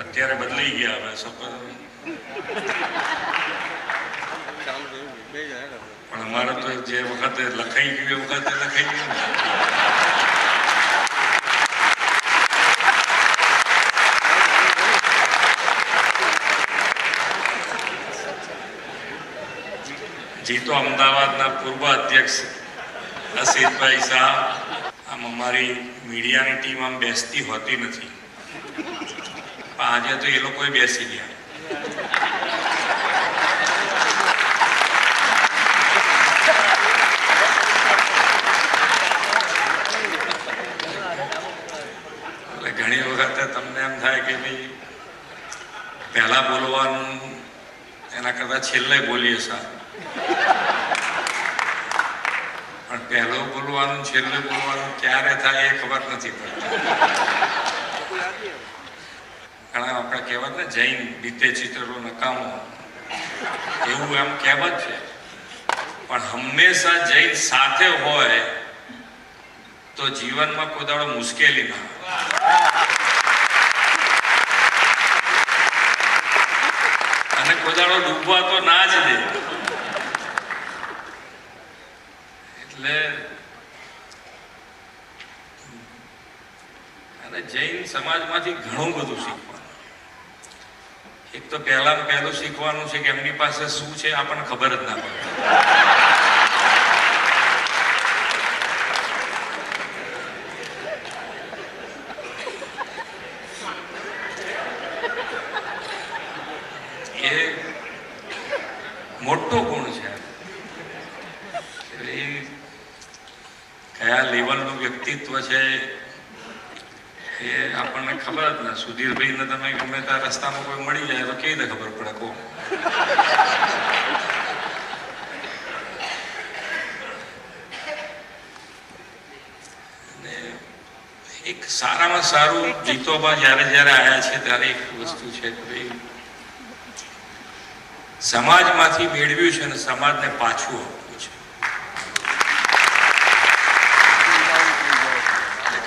અત્યારે બદલાઈ ગયા હવે સફર પણ અમારે તો જે વખતે લખાઈ ગયું એ વખતે લખાઈ ગયું જીતો અમદાવાદના પૂર્વ અધ્યક્ષ અસિતભાઈ શાહ, આમ અમારી મીડિયાની ટીમ આમ બેસતી હોતી નથી. પણ આજે તો એ લોકોએ બેસી ગયા. ઘણી વખતે તમને એમ થાય કે ભાઈ પહેલા બોલવાનું એના કરતા છેલ્લે બોલીએ સારું પણ પહેલો બોલવાનું, છેલ્લે બોલવાનું ક્યારે થાય એ ખબર નથી પડતી. કહેવત ને, જૈન બીતે ચિત્રો નકામો. એવું એમ કહેવત છે. પણ હંમેશા જૈન સાથે હોય તો જીવનમાં કોઈ મુશ્કેલી ના અને કોઈ ડૂબવા તો ના જ દે. એટલે અને જૈન સમાજમાંથી ઘણું બધું શીખવાનું એક તો પહેલા પહેલું શીખવાનું છે કે એમની પાસે શું છે આપણને ખબર જ ના પડે. એ મોટો ગુણ છે. એ કયા લેવલનું વ્યક્તિત્વ છે એ આપણને ખબર જ ના. સુધીરભાઈને તમે ગમે ત્યાં રસ્તામાં કોઈ મળી જાય તો કેવી ખબર પડે કો એક સારામાં સારું ગીતોમાં જ્યારે જ્યારે આવ્યા છે ત્યારે એક વસ્તુ છે કે ભાઈ, સમાજમાંથી મેળવ્યું છે અને સમાજને પાછું આપવું છે એક